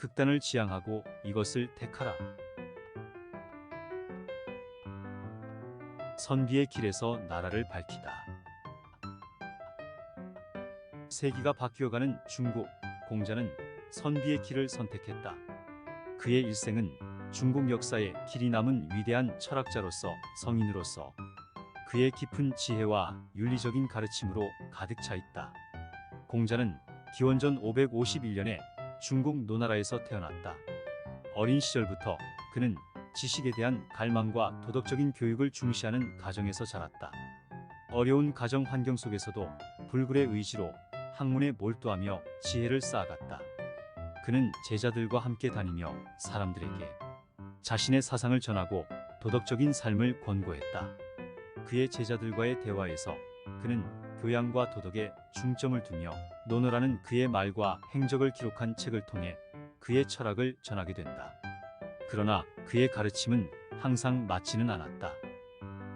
극단을 지향하고 이것을 택하라. 선비의 길에서 나라를 밝히다. 세기가 바뀌어가는 중국 공자는 선비의 길을 선택했다. 그의 일생은 중국 역사에 길이 남은 위대한 철학자로서 성인으로서 그의 깊은 지혜와 윤리적인 가르침으로 가득 차 있다. 공자는 기원전 551년에 중국 노나라에서 태어났다. 어린 시절부터 그는 지식에 대한 갈망과 도덕적인 교육을 중시하는 가정에서 자랐다. 어려운 가정 환경 속에서도 불굴의 의지로 학문에 몰두하며 지혜를 쌓아갔다. 그는 제자들과 함께 다니며 사람들에게 자신의 사상을 전하고 도덕적인 삶을 권고했다. 그의 제자들과의 대화에서 그는 교양과 도덕에 중점을 두며 논어라는 그의 말과 행적을 기록한 책을 통해 그의 철학을 전하게 된다. 그러나 그의 가르침은 항상 맞지는 않았다.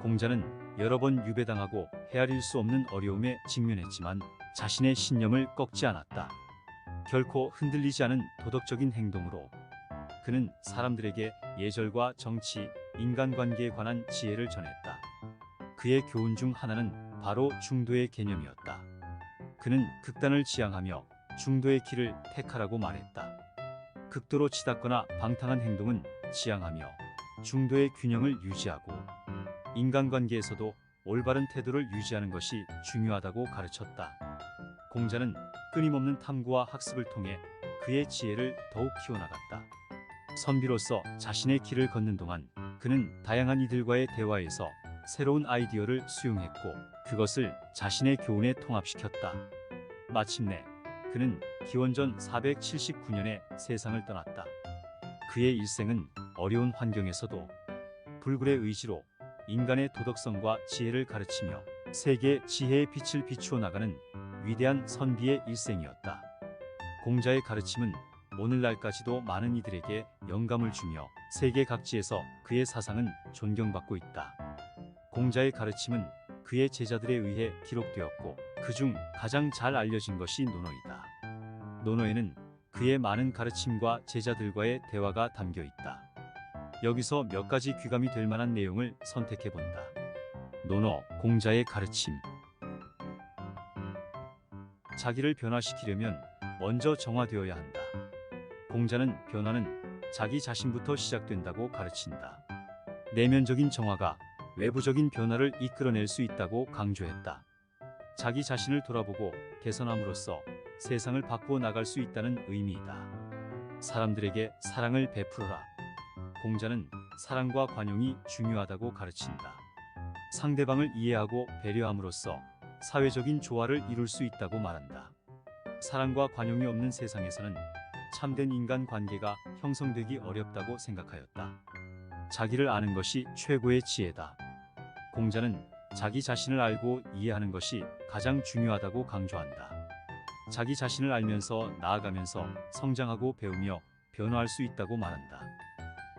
공자는 여러 번 유배당하고 헤아릴 수 없는 어려움에 직면했지만 자신의 신념을 꺾지 않았다. 결코 흔들리지 않은 도덕적인 행동으로 그는 사람들에게 예절과 정치, 인간관계에 관한 지혜를 전했다. 그의 교훈 중 하나는 바로 중도의 개념이었다. 그는 극단을 지향하며 중도의 길을 택하라고 말했다. 극도로 치닫거나 방탕한 행동은 지향하며 중도의 균형을 유지하고 인간관계에서도 올바른 태도를 유지하는 것이 중요하다고 가르쳤다. 공자는 끊임없는 탐구와 학습을 통해 그의 지혜를 더욱 키워나갔다. 선비로서 자신의 길을 걷는 동안 그는 다양한 이들과의 대화에서 새로운 아이디어를 수용했고 그것을 자신의 교훈에 통합시켰다. 마침내 그는 기원전 479년에 세상을 떠났다. 그의 일생은 어려운 환경에서도 불굴의 의지로 인간의 도덕성과 지혜를 가르치며 세계 지혜의 빛을 비추어 나가는 위대한 선비의 일생이었다. 공자의 가르침은 오늘날까지도 많은 이들에게 영감을 주며 세계 각지에서 그의 사상은 존경받고 있다. 공자의 가르침은 그의 제자들에 의해 기록되었고 그중 가장 잘 알려진 것이 논어이다. 논어에는 그의 많은 가르침과 제자들과의 대화가 담겨 있다. 여기서 몇 가지 귀감이 될 만한 내용을 선택해 본다. 논어, 공자의 가르침. 자기를 변화시키려면 먼저 정화되어야 한다. 공자는 변화는 자기 자신부터 시작된다고 가르친다. 내면적인 정화가 외부적인 변화를 이끌어낼 수 있다고 강조했다. 자기 자신을 돌아보고 개선함으로써 세상을 바꾸어 나갈 수 있다는 의미이다. 사람들에게 사랑을 베풀어라. 공자는 사랑과 관용이 중요하다고 가르친다. 상대방을 이해하고 배려함으로써 사회적인 조화를 이룰 수 있다고 말한다. 사랑과 관용이 없는 세상에서는 참된 인간 관계가 형성되기 어렵다고 생각하였다. 자기를 아는 것이 최고의 지혜다. 공자는 자기 자신을 알고 이해하는 것이 가장 중요하다고 강조한다. 자기 자신을 알면서 나아가면서 성장하고 배우며 변화할 수 있다고 말한다.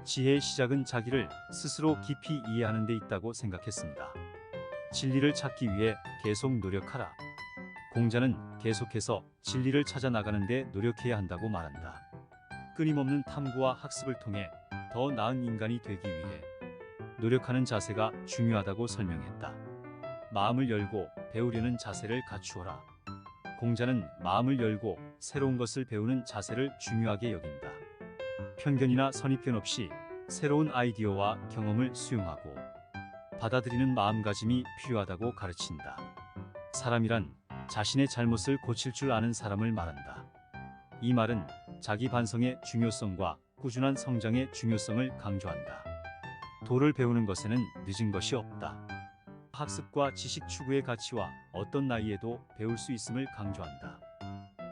지혜의 시작은 자기를 스스로 깊이 이해하는 데 있다고 생각했습니다. 진리를 찾기 위해 계속 노력하라. 공자는 계속해서 진리를 찾아 나가는 데 노력해야 한다고 말한다. 끊임없는 탐구와 학습을 통해 더 나은 인간이 되기 위해 노력하는 자세가 중요하다고 설명했다. 마음을 열고 배우려는 자세를 갖추어라. 공자는 마음을 열고 새로운 것을 배우는 자세를 중요하게 여긴다. 편견이나 선입견 없이 새로운 아이디어와 경험을 수용하고 받아들이는 마음가짐이 필요하다고 가르친다. 사람이란 자신의 잘못을 고칠 줄 아는 사람을 말한다. 이 말은 자기 반성의 중요성과 꾸준한 성장의 중요성을 강조한다. 도를 배우는 것에는 늦은 것이 없다. 학습과 지식 추구의 가치와 어떤 나이에도 배울 수 있음을 강조한다.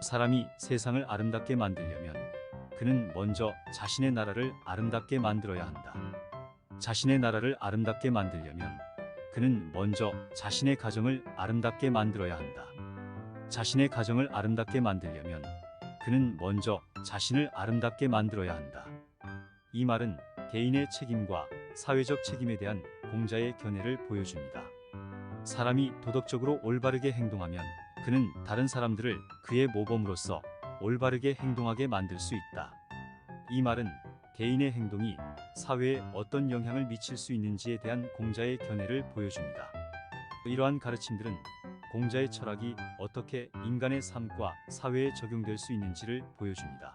사람이 세상을 아름답게 만들려면 그는 먼저 자신의 나라를 아름답게 만들어야 한다. 자신의 나라를 아름답게 만들려면 그는 먼저 자신의 가정을 아름답게 만들어야 한다. 자신의 가정을 아름답게 만들려면 그는 먼저 자신을 아름답게 만들어야 한다. 이 말은 개인의 책임과 사회적 책임에 대한 공자의 견해를 보여줍니다. 사람이 도덕적으로 올바르게 행동하면 그는 다른 사람들을 그의 모범으로서 올바르게 행동하게 만들 수 있다. 이 말은 개인의 행동이 사회에 어떤 영향을 미칠 수 있는지에 대한 공자의 견해를 보여줍니다. 이러한 가르침들은 공자의 철학이 어떻게 인간의 삶과 사회에 적용될 수 있는지를 보여줍니다.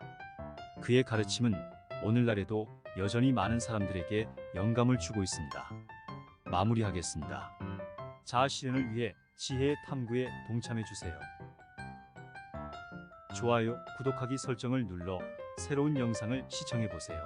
그의 가르침은 오늘날에도 여전히 많은 사람들에게 영감을 주고 있습니다. 마무리하겠습니다. 자아 실현을 위해 지혜의 탐구에 동참해 주세요. 좋아요, 구독하기 설정을 눌러 새로운 영상을 시청해 보세요.